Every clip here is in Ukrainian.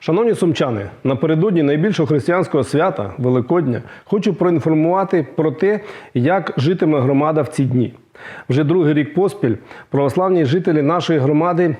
Шановні сумчани, напередодні найбільшого християнського свята Великодня хочу проінформувати про те, як житиме громада в ці дні. Вже другий рік поспіль православні жителі нашої громади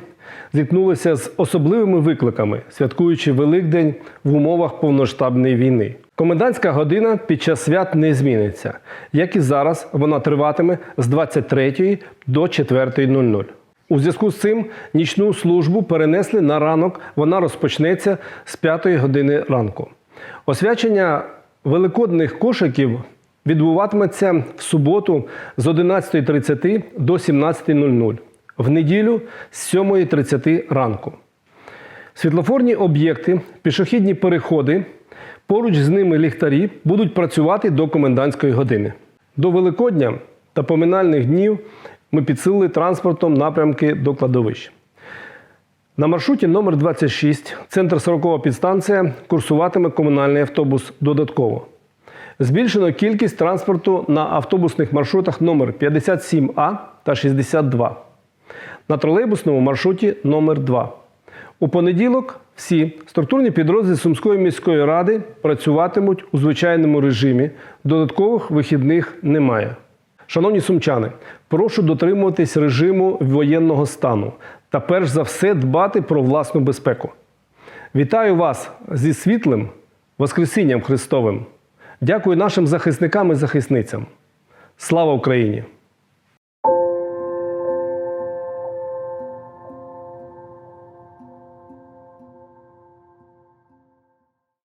зіткнулися з особливими викликами, святкуючи Великдень в умовах повноштабної війни. Комендантська година під час свят не зміниться, як і зараз вона триватиме з 23 до 4.00. У зв'язку з цим нічну службу перенесли на ранок. Вона розпочнеться з 5 години ранку. Освячення великодних кошиків відбуватиметься в суботу з 11.30 до 17.00, в неділю з 7.30 ранку. Світлофорні об'єкти, пішохідні переходи, поруч з ними ліхтарі будуть працювати до комендантської години. До Великодня та поминальних днів ми підсилили транспортом напрямки до кладовищ. На маршруті номер 26 центр 40 підстанція курсуватиме комунальний автобус додатково. Збільшено кількість транспорту на автобусних маршрутах номер 57А та 62. На тролейбусному маршруті номер 2. У понеділок всі структурні підрозділи Сумської міської ради працюватимуть у звичайному режимі. Додаткових вихідних немає. Шановні сумчани, прошу дотримуватись режиму воєнного стану та перш за все дбати про власну безпеку. Вітаю вас зі світлим Воскресінням Христовим. Дякую нашим захисникам і захисницям. Слава Україні!